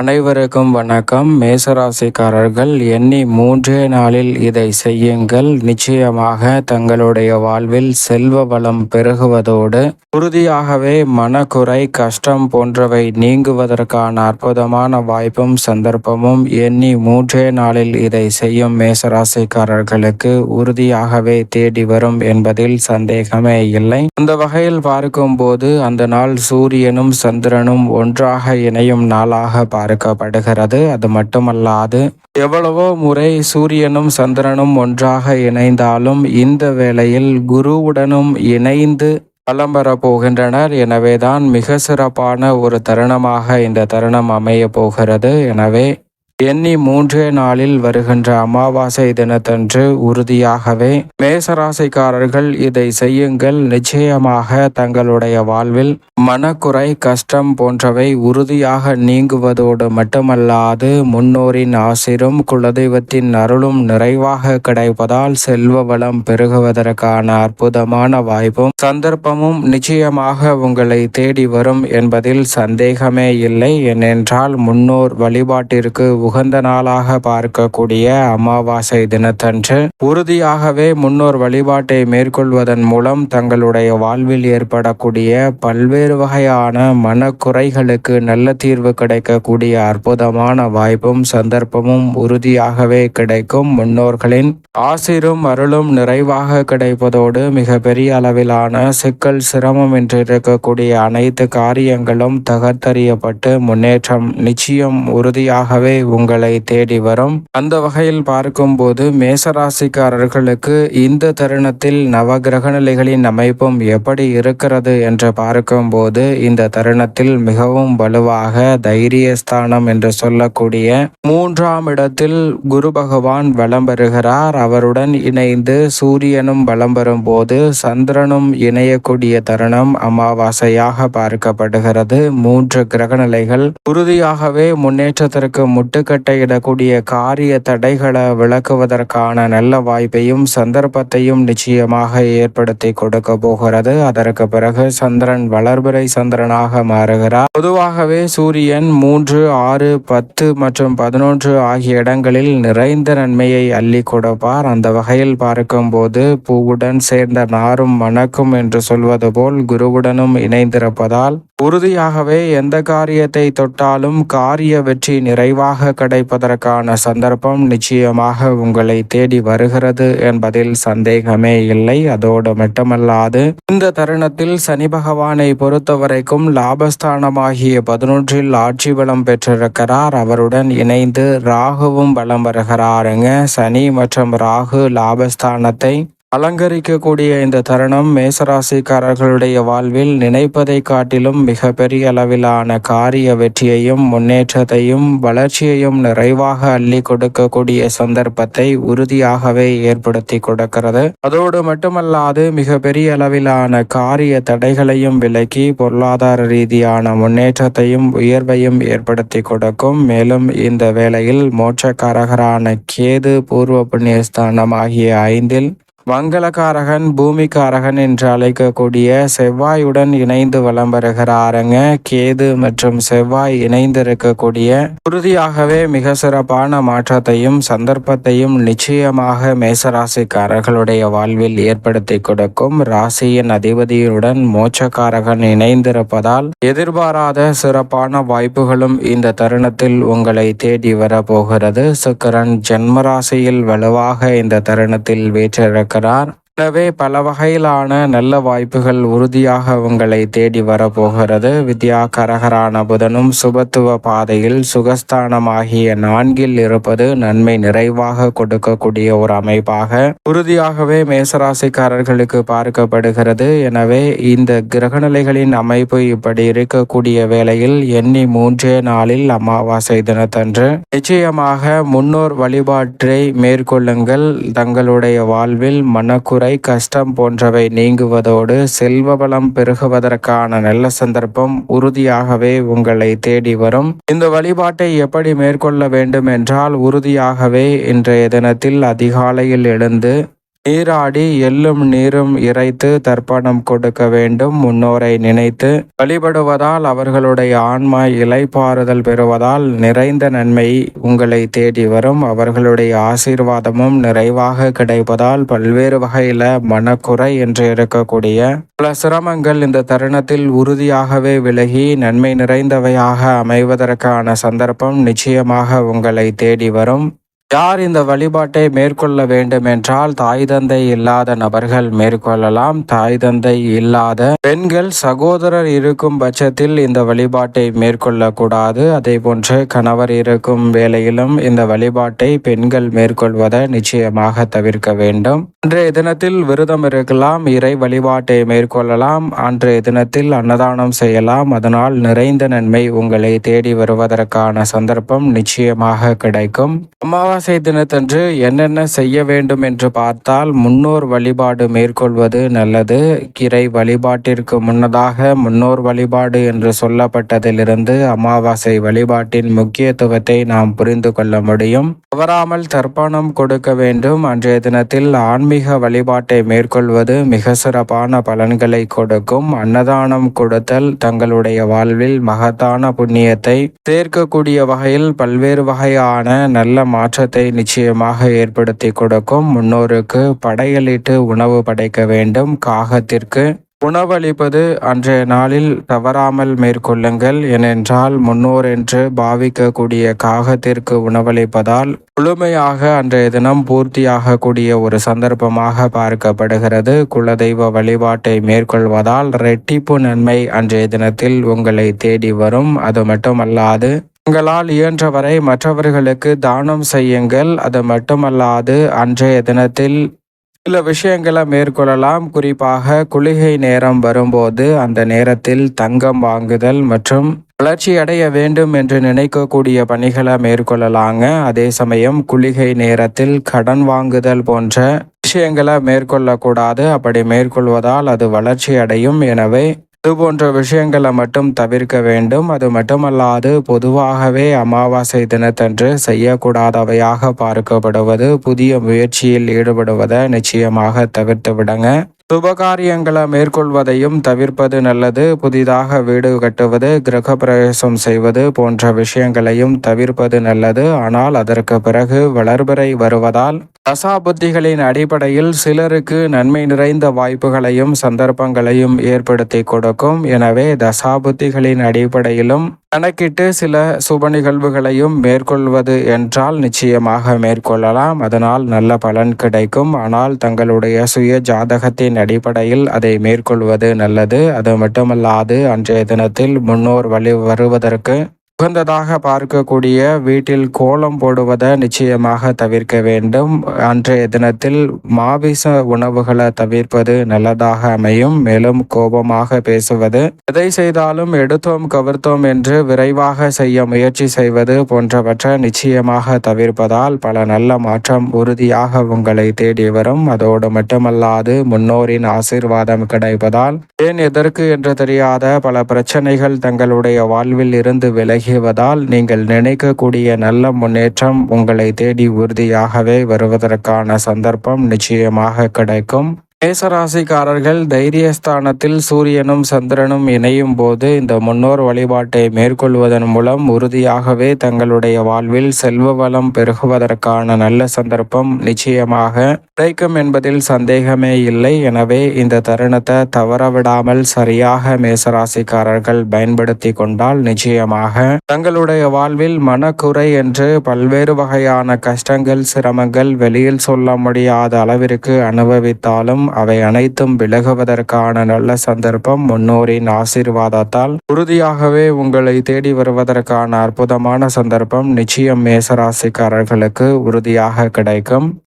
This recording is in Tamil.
அனைவருக்கும் வணக்கம். மேசராசிக்காரர்கள் எண்ணி மூன்றே நாளில் இதை செய்யுங்கள். நிச்சயமாக தங்களுடைய வாழ்வில் செல்வ வளம் பெருகுவதோடு உறுதியாகவே மனக்குறை கஷ்டம் போன்றவை நீங்குவதற்கான அற்புதமான வாய்ப்பும் சந்தர்ப்பமும் எண்ணி மூன்றே நாளில் இதை செய்யும் மேசராசிக்காரர்களுக்கு உறுதியாகவே தேடி வரும் என்பதில் சந்தேகமே இல்லை. அந்த வகையில் பார்க்கும்போது அந்த நாள் சூரியனும் சந்திரனும் ஒன்றாக இணையும் நாளாக பார்க்கப்படுகிறது. அது மட்டுமல்லாது எவ்வளவோ முறை சூரியனும் சந்திரனும் ஒன்றாக இணைந்தாலும் இந்த வேளையில் குருவுடனும் இணைந்து பலம் பெறப் போகின்றனர். எனவேதான் மிக சிறப்பான ஒரு தருணமாக இந்த தருணம் அமைய போகிறது. எனவே எண்ணி மூன்றே நாளில் வருகின்ற அமாவாசை தினத்தன்று உறுதியாகவே மேசராசிக்காரர்கள் இதை செய்யுங்கள். நிச்சயமாக தங்களுடைய வாழ்வில் மனக்குறை கஷ்டம் போன்றவை உறுதியாக நீங்குவதோடு மட்டுமல்லாது முன்னோரின் ஆசிரும் குலதெய்வத்தின் அருளும் நிறைவாக கிடைப்பதால் செல்வ வளம் பெருகுவதற்கான அற்புதமான வாய்ப்பும் சந்தர்ப்பமும் நிச்சயமாக உங்களை தேடி வரும் என்பதில் சந்தேகமே இல்லை. ஏனென்றால் முன்னோர் வழிபாட்டிற்கு உகந்த நாளாக பார்க்கக்கூடிய அமாவாசை தினத்தன்று உறுதியாகவே முன்னோர் வழிபாட்டை மேற்கொள்வதன் மூலம் தங்களுடைய வாழ்வில் ஏற்படக்கூடிய பல்வேறு வகையான மனக்குறைகளுக்கு நல்ல தீர்வு கிடைக்கக்கூடிய அற்புதமான வாய்ப்பும் சந்தர்ப்பமும் உறுதியாகவே கிடைக்கும் முன்னோர்களின் ஆசிரும் அருளும் நிறைவாக கிடைப்பதோடு மிக பெரிய அளவிலான சிக்கல் சிரமம் என்று இருக்கக்கூடிய அனைத்து காரியங்களும் தகர்த்தறியப்பட்டு முன்னேற்றம் நிச்சயம் உறுதியாகவே உங்களை தேடி வரும். அந்த வகையில் பார்க்கும்போது மேசராசிக்காரர்களுக்கு இந்த தருணத்தில் நவ கிரகநிலைகளின் அமைப்பும் எப்படி இருக்கிறது என்று பார்க்கும்போது இந்த தருணத்தில் மிகவும் வலுவாக தைரியஸ்தானம் என்று சொல்லக்கூடிய மூன்றாம் இடத்தில் குரு பகவான் வலம் பெறுகிறார் அவருடன் இணைந்து சூரியனும் வலம் பெறும்போது சந்திரனும் இணையக்கூடிய தருணம் அமாவாசையாக பார்க்கப்படுகிறது. மூன்று கிரகநிலைகள் உறுதியாகவே முன்னேற்றத்திற்கு முட்டு முட்டுக்கட்டையிடக்கூடிய காரிய தடைகளை விளக்குவதற்கான நல்ல வாய்ப்பையும் சந்தர்ப்பத்தையும் நிச்சயமாக ஏற்படுத்தி கொடுக்க போகிறது. அதற்கு பிறகு சந்திரன் வளர்பிறை சந்திரனாக மாறுகிறார். பொதுவாகவே சூரியன் மூன்று ஆறு பத்து மற்றும் பதினொன்று ஆகிய இடங்களில் நிறைந்த நன்மையை அள்ளி கொடுப்பார். அந்த வகையில் பார்க்கும்போது பூவுடன் சேர்ந்த நாரும் மணக்கும் என்று சொல்வது போல் குருவுடனும் இணைந்திருப்பதால் உறுதியாகவே எந்த காரியத்தை தொட்டாலும் காரிய வெற்றி நிறைவாக கிடைப்பதற்கான சந்தர்ப்பம் நிச்சயமாக உங்களை தேடி வருகிறது என்பதில் சந்தேகமே இல்லை. அதோடு மட்டுமல்லாது இந்த தருணத்தில் சனி பகவானை பொறுத்தவரைக்கும் லாபஸ்தானமாகிய பதினொன்றில் ஆட்சி பலம் பெற்றிருக்கிறார். அவருடன் இணைந்து ராகுவும் பலம் வருகிறாருங்க. சனி மற்றும் ராகு லாபஸ்தானத்தை அலங்கரிக்கக்கூடிய இந்த தருணம் மேசராசிக்காரர்களுடைய வாழ்வில் நினைப்பதை காட்டிலும் மிக பெரிய அளவிலான காரிய வெற்றியையும் முன்னேற்றத்தையும் வளர்ச்சியையும் நிறைவாக அள்ளி கொடுக்கக்கூடிய சந்தர்ப்பத்தை உறுதியாகவே ஏற்படுத்தி கொடுக்கிறது. அதோடு மட்டுமல்லாது மிக பெரிய அளவிலான காரிய தடைகளையும் விலக்கி பொருளாதார ரீதியான முன்னேற்றத்தையும் உயர்வையும் ஏற்படுத்தி கொடுக்கும். மேலும் இந்த வேளையில் மோட்சக்காரகரான கேது பூர்வ புண்ணியஸ்தானம் ஆகிய ஐந்தில் மங்களகாரகன் பூமிக்காரகன் என்று அழைக்கக்கூடிய செவ்வாயுடன் இணைந்து வலம் வருகிறாருங்க கேது மற்றும் செவ்வாய் இணைந்து இருக்கக்கூடிய உறுதியாகவே மிக சிறப்பான மாற்றத்தையும் சந்தர்ப்பத்தையும் நிச்சயமாக மேசராசிக்காரர்களுடைய வாழ்வில் ஏற்படுத்தி கொடுக்கும். ராசியின் அதிபதியுடன் மோட்சக்காரகன் இணைந்திருப்பதால் எதிர்பாராத சிறப்பான வாய்ப்புகளும் இந்த தருணத்தில் உங்களை தேடி வரப்போகிறது. சுக்கரன் ஜென்மராசியில் வலுவாக இந்த தருணத்தில் வீற்றிருக்க કરાર எனவே பல வகையிலான நல்ல வாய்ப்புகள் உறுதியாக உங்களை தேடி வரப்போகிறது. வித்யா கரகரான புதனும் சுபத்துவ பாதையில் சுகஸ்தானமாகிய நான்கில் இருப்பது நன்மை நிறைவாக கொடுக்கக்கூடிய ஒரு அமைப்பாக உறுதியாகவே மேசராசிக்காரர்களுக்கு பார்க்கப்படுகிறது. எனவே இந்த கிரகநிலைகளின் அமைப்பு இப்படி இருக்கக்கூடிய வேளையில் எண்ணி மூன்றே நாளில் அமாவாசை தினத்தன்று நிச்சயமாக முன்னோர் வழிபாட்டை மேற்கொள்ளுங்கள். தங்களுடைய வாழ்வில் மனக்குறை கவலை கஷ்டம் போன்றவை நீங்குவதோடு செல்வ பெருகுவதற்கான நல்ல சந்தர்ப்பம் உறுதியாகவே உங்களை தேடி வரும். இந்த வழிபாட்டை எப்படி மேற்கொள்ள வேண்டும் என்றால் உறுதியாகவே இன்றைய தினத்தில் அதிகாலையில் எழுந்து நீராடி எள்ளும் நீரும் இறைத்து தர்ப்பணம் கொடுக்க வேண்டும். முன்னோரை நினைத்து வழிபடுவதால் அவர்களுடைய ஆன்மா இலைப்பாறுதல் பெறுவதால் நிறைந்த நன்மை உங்களை தேடி வரும். அவர்களுடைய ஆசீர்வாதமும் நிறைவாக கிடைப்பதால் பல்வேறு வகையில மனக்குறை என்று இருக்கக்கூடிய பல சிரமங்கள் இந்த தருணத்தில் உறுதியாகவே விலகி நன்மை நிறைந்தவையாக அமைவதற்கான சந்தர்ப்பம் நிச்சயமாக உங்களை தேடி வரும். யார் இந்த வழிபாட்டை மேற்கொள்ள வேண்டும் என்றால் தாய் தந்தை இல்லாத நபர்கள் மேற்கொள்ளலாம். தாய் தந்தை இல்லாத பெண்கள் சகோதரர் இருக்கும் பட்சத்தில் இந்த வழிபாட்டை மேற்கொள்ளக்கூடாது. அதே போன்று கணவர் இருக்கும் வேளையிலும் இந்த வழிபாட்டை பெண்கள் மேற்கொள்வதை நிச்சயமாக தவிர்க்க வேண்டும். அன்றைய தினத்தில் விரதம் இருக்கலாம் இறை வழிபாட்டை மேற்கொள்ளலாம். அன்றைய தினத்தில் அன்னதானம் செய்யலாம். அதனால் நிறைந்த நன்மை உங்களை தேடி வருவதற்கான சந்தர்ப்பம் நிச்சயமாக கிடைக்கும். அம்மாவா அமாவாசை தினத்தன்று என்னென்ன செய்ய வேண்டும் என்று பார்த்தால் முன்னோர் வழிபாடு மேற்கொள்வது நல்லது. கிரை வழிபாட்டிற்கு முன்னதாக முன்னோர் வழிபாடு என்று சொல்லப்பட்டதிலிருந்து அமாவாசை வழிபாட்டின் முக்கியத்துவத்தை நாம் புரிந்து கொள்ள முடியும். தவறாமல் தர்ப்பணம் கொடுக்க வேண்டும். அன்றைய தினத்தில் ஆன்மீக வழிபாட்டை மேற்கொள்வது மிக சிறப்பான பலன்களை கொடுக்கும். அன்னதானம் கொடுத்தல் தங்களுடைய வாழ்வில் மகத்தான புண்ணியத்தை சேர்க்கக்கூடிய வகையில் பல்வேறு வகையான நல்ல மாற்ற மாற்றத்தை நிச்சயமாக ஏற்படுத்தி கொடுக்கும். முன்னோருக்கு படையலிட்டு உணவு படைக்க வேண்டும். காகத்திற்கு உணவளிப்பது அன்றைய நாளில் தவறாமல் மேற்கொள்ளுங்கள். ஏனென்றால் முன்னோர் என்று பாவிக்கக்கூடிய காகத்திற்கு உணவளிப்பதால் முழுமையாக அன்றைய தினம் பூர்த்தியாகக்கூடிய ஒரு சந்தர்ப்பமாக பார்க்கப்படுகிறது. குலதெய்வ வழிபாட்டை மேற்கொள்வதால் ரெட்டிப்பு நன்மை அன்றைய தினத்தில் உங்களை தேடி வரும். அது மட்டுமல்லாது உங்களால் இயன்றவரை மற்றவர்களுக்கு தானம் செய்யுங்கள். அது மட்டுமல்லாது அன்றைய தினத்தில் சில விஷயங்களை மேற்கொள்ளலாம். குறிப்பாக குளிகை நேரம் வரும்போது அந்த நேரத்தில் தங்கம் வாங்குதல் மற்றும் வளர்ச்சி அடைய வேண்டும் என்று நினைக்கக்கூடிய பணிகளை மேற்கொள்ளலாங்க. அதே சமயம் குளிகை நேரத்தில் கடன் வாங்குதல் போன்ற விஷயங்களை மேற்கொள்ளக்கூடாது. அப்படி மேற்கொள்வதால் அது வளர்ச்சி அடையும். எனவே இது போன்ற விஷயங்களை மட்டும் தவிர்க்க வேண்டும். அது மட்டுமல்லாது பொதுவாகவே அமாவாசை தினத்தன்று செய்யக்கூடாதவையாக பார்க்கப்படுவது புதிய முயற்சியில் ஈடுபடுவதை நிச்சயமாக தவிர்த்து விடுங்க. சுபகாரியங்களை மேற்கொள்வதையும் தவிர்ப்பது நல்லது. புதிதாக வீடு கட்டுவது கிரக பிரவேசம் செய்வது போன்ற விஷயங்களையும் தவிர்ப்பது நல்லது. ஆனால் அதற்கு பிறகு வளர்பிறை வருவதால் தசாபுத்திகளின் அடிப்படையில் சிலருக்கு நன்மை நிறைந்த வாய்ப்புகளையும் சந்தர்ப்பங்களையும் ஏற்படுத்தி கொடுக்கும். எனவே தசாபுத்திகளின் அடிப்படையிலும் கணக்கிட்டு சில சுப நிகழ்வுகளையும் மேற்கொள்வது என்றால் நிச்சயமாக மேற்கொள்ளலாம். அதனால் நல்ல பலன் கிடைக்கும். ஆனால் தங்களுடைய சுய ஜாதகத்தின் அடிப்படையில் அதை மேற்கொள்வது நல்லது. அது மட்டுமல்லாது அன்றைய தினத்தில் முன்னோர் வழி வருவதற்கு உகந்ததாக பார்க்கக்கூடிய வீட்டில் கோலம் போடுவதை நிச்சயமாக தவிர்க்க வேண்டும். அன்றைய தினத்தில் மாவிச உணவுகளை தவிர்ப்பது நல்லதாக அமையும். மேலும் கோபமாக பேசுவது எதை செய்தாலும் எடுத்தோம் கவர்த்தோம் என்று விரைவாக செய்ய முயற்சி செய்வது போன்றவற்றை நிச்சயமாக தவிர்ப்பதால் பல நல்ல மாற்றம் உறுதியாக உங்களை தேடி வரும். அதோடு மட்டுமல்லாது முன்னோரின் ஆசிர்வாதம் கிடைப்பதால் ஏன் எதற்கு என்று தெரியாத பல பிரச்சனைகள் தங்களுடைய வாழ்வில் இருந்து விலகி விலகுவதால் நீங்கள் நினைக்கக்கூடிய நல்ல முன்னேற்றம் உங்களை தேடி உறுதியாகவே வருவதற்கான சந்தர்ப்பம் நிச்சயமாக கிடைக்கும். மேசராசிக்காரர்கள் தைரியஸ்தானத்தில் சூரியனும் சந்திரனும் இணையும் போது இந்த முன்னோர் வழிபாட்டை மேற்கொள்வதன் மூலம் உறுதியாகவே தங்களுடைய வாழ்வில் செல்வ வளம் பெருகுவதற்கான நல்ல சந்தர்ப்பம் நிச்சயமாக கிடைக்கும் என்பதில் சந்தேகமே இல்லை. எனவே இந்த தருணத்தை தவறவிடாமல் சரியாக மேசராசிக்காரர்கள் பயன்படுத்தி கொண்டால் நிச்சயமாக தங்களுடைய வாழ்வில் மனக்குறை என்று பல்வேறு வகையான கஷ்டங்கள் சிரமங்கள் வெளியில் சொல்ல முடியாத அளவிற்கு அனுபவித்தாலும் அவை அனைத்தும் விலகுவதற்கான நல்ல சந்தர்ப்பம். முன்னோரின் ஆசீர்வாதத்தால் உறுதியாகவே உங்களை தேடி வருவதற்கான அற்புதமான சந்தர்ப்பம் நிச்சயம் மேசராசிக்காரர்களுக்கு உறுதியாக கிடைக்கும்.